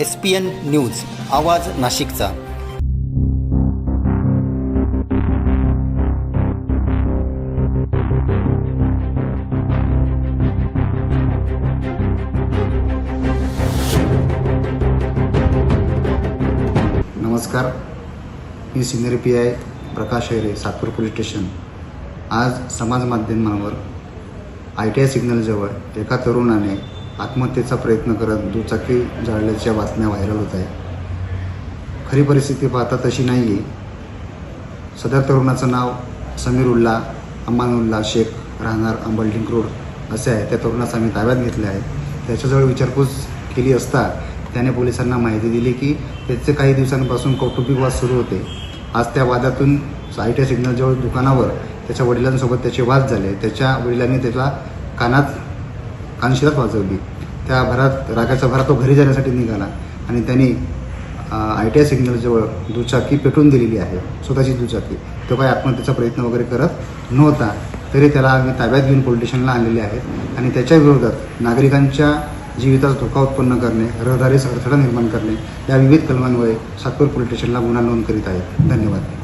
S P N news आवाज नाशिकचा. नमस्कार. मी सिनियर पी आय प्रकाश हैरे सातपूर पोलीस स्टेशन. आज समाज माध्यमांवर आय टी आय सिग्नलजवळ एका तरुणाने आत्महत्येचा प्रयत्न करत दुचाकी जाळल्याच्या बातम्या व्हायरल होत आहेत. खरी परिस्थिती पाहता तशी नाही आहे सदर तरुणाचं नाव समीरुल्ला अमानुल्ला शेख राहणार अंबलडिंग रोड असे आहे. त्या तरुणाचा आम्ही ताब्यात घेतले आहे. त्याच्याजवळ विचारपूस केली असता त्याने पोलिसांना माहिती दिली की त्याचे काही दिवसांपासून कौटुंबिक वाद सुरू होते. आज त्या वादातून आय टी सिग्नलजवळ दुकानावर त्याच्या वडिलांसोबत त्याचे वाद झाले. त्याच्या वडिलांनी त्याला कानात कानशिरात वाजवली त्या भरात रागाच्या भरात तो घरी जाण्यासाठी निघाला. आणि त्यांनी आय टी आय सिग्नलजवळ दुचाकी पेटवून दिलेली आहे. स्वतःची दुचाकी. तो काही आत्महत्येचा प्रयत्न वगैरे करत नव्हता. तरी त्याला आम्ही ताब्यात घेऊन पोलीस स्टेशनला आणलेले आहेत. आणि त्याच्या विरोधात नागरिकांच्या जीवितास धोका उत्पन्न करणे रहदारीस अडथळा निर्माण करणे या विविध कलमांमुळे सातपूर पोलीस स्टेशनला गुन्हा नोंद करीत आहेत. धन्यवाद.